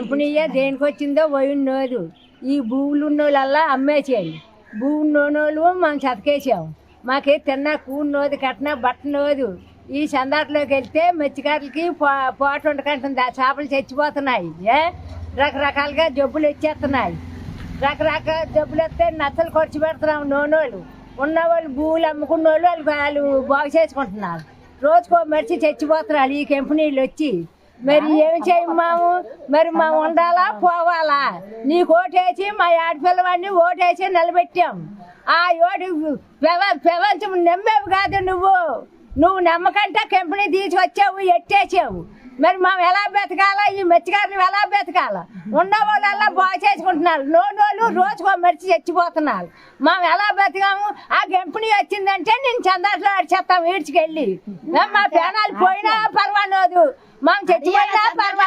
కంపెనీయే దేనికి వచ్చిందో పోయినోదు ఈ భూములు ఉన్నోళ్ళల్లా అమ్మేసేయండి భూమి ఉన్నోళ్ళు మనం చతకేసాము మాకే తిన్నా కూడినోదు కట్టినా బట్టనోదు. ఈ సందాట్లోకి వెళ్తే మెచ్చికారులకి పో పోట ఉండకంటుంది. ఆ చేపలు చచ్చిపోతున్నాయి. ఏ? రకరకాలుగా జబ్బులు వచ్చేస్తున్నాయి. రకరకాల జబ్బులు వస్తే నచ్చలు ఖర్చు పెడుతున్నాం నోనోళ్ళు ఉన్నవాళ్ళు భూములు అమ్ముకున్న వాళ్ళు వాళ్ళు వాళ్ళు బాగు చేసుకుంటున్నారు. రోజుకో మనిషి చచ్చిపోతున్నారు. ఈ కంపెనీలు వచ్చి మరి ఏమి చేయమాము మరి మా ఉండాలా? పోవాలా? నీకు ఓటేసి మా ఆడపిల్లవాడిని ఓటేసి నిలబెట్టాం. ఆ ఓటు ప్రపంచం నమ్మేవి కాదు నువ్వు. నువ్వు నమ్మకంటే కంపెనీ తీసుకొచ్చావు ఎట్టేసావు. మరి మనం ఎలా బతకాలా? ఈ మెచ్చగారిని ఎలా బతకాలా? ఉన్న వాళ్ళల్లా బాగా చేసుకుంటున్నారు? నోనోళ్ళు రోజుకో మరిచి చచ్చిపోతున్నారు. మనం ఎలా బతకాము? ఆ కంపెనీ వచ్చిందంటే నేను చందాట్లో చెత్తాం ఈడ్చుకెళ్ళి. మా ప్రాణాలు పోయినా పర్వాలేదు. మనం చచ్చిపోయినా పర్వాలేదు ఆ కంపెనీ